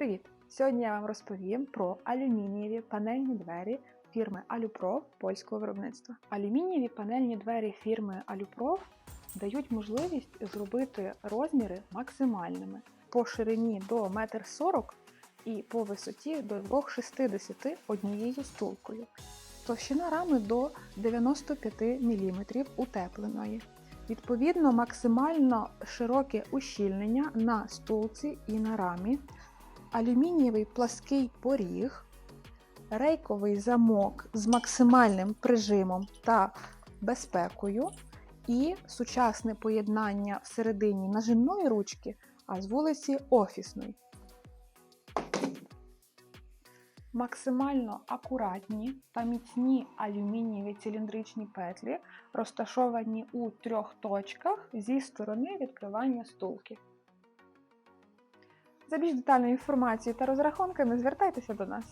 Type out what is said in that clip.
Привіт! Сьогодні я вам розповім про алюмінієві панельні двері фірми Алюпроф польського виробництва. Алюмінієві панельні двері фірми Алюпроф дають можливість зробити розміри максимальними по ширині до 1,40 м і по висоті до 2,60 однією стулкою. Товщина рами до 95 мм утепленої. Відповідно, максимально широке ущільнення на стулці і на рамі, алюмінієвий плаский поріг, рейковий замок з максимальним прижимом та безпекою і сучасне поєднання всередині нажимної ручки, а з вулиці офісної. Максимально акуратні та міцні алюмінієві циліндричні петлі розташовані у трьох точках зі сторони відкривання стулки. За більш детальною інформацією та розрахунками звертайтеся до нас.